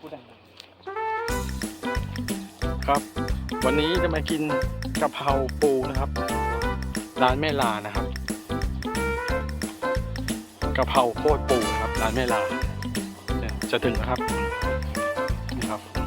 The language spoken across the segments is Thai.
พูดดังครับ วันนี้จะมากินกะเพราปูนะครับ ร้านแม่ลานะครับกะเพราโคตรปูนะครับร้านแม่ลานจะถึงนะครับนี่ครับ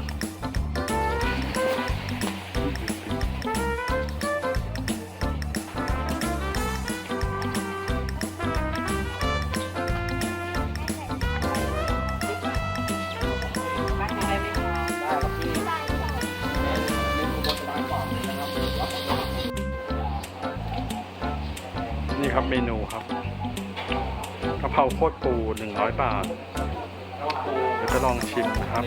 นี่ครับเมนูครับกะเพราโคตรปูหนึ่งร้อยบาท เดี๋ยวจะลองชิมนะครับ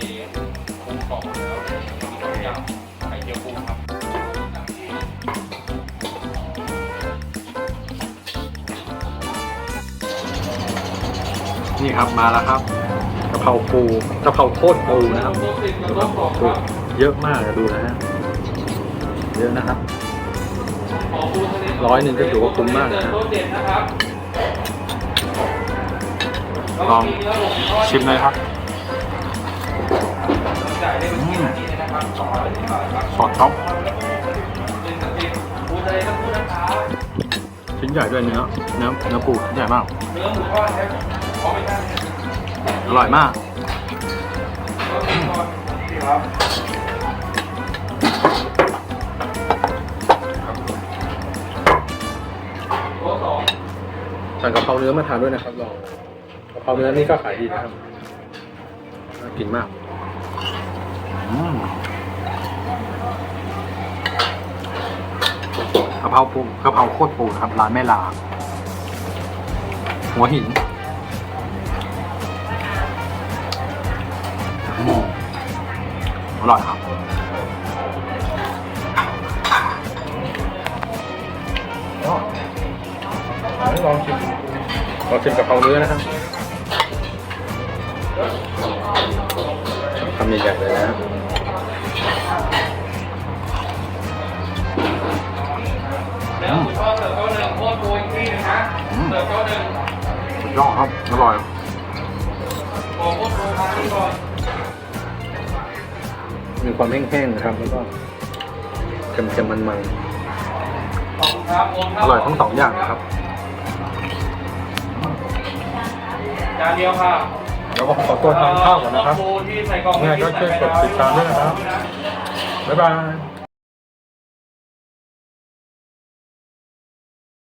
นี่ครับมาแล้วครับกะเพราปูกะเพราโคตรปูนะครับดูครับปูเยอะมากดูนะฮะเยอะนะครับ ร้อยหนึ่งก็ถือว่าคุ้มมากนะฮะลองชิมเลยครับอืมสอดท็อปชิ้นใหญ่ด้วยเนื้อเนื้อเนื้อปูชิ้นใหญ่มากเนื้อหมูทอดครับขอไม่ได้อร่อยมาก สั่งกะเพราเนื้อมาทานด้วยนะครับลองกะเพราเนื้อนี่ก็ขายดีนะครับน่ากินมากอืมกะเพราปูกะเพราโคตรปูนะครับร้านแม่ลา หัวหินอืมอร่อยครับ ลองชิมลองชิมกะเพราเนื้อนะครับทำใหญ่ๆเลยนะเนื้อหมูทอดเสิร์ฟโต๊ะหนึ่งโคตรปูอีกที่หนึงนะเสิร์ฟโต๊ะหนึ่งสุดยอดครับ อร่อยโอ้โหโคตรปูมาที่ก่อนมีความแห้งๆนะครับแล้วก็เค็มๆมันขอบคุณครับโอนๆอร่อยทั้งสองอย่างนะครับานเดียวค่ะแล้วก็ขอตัวทานข้าวก่อนนะครับ ที่ใส่กล่องยังไงก็ช่วยกดติดตามด้วยนะครับ บ๊ายบาย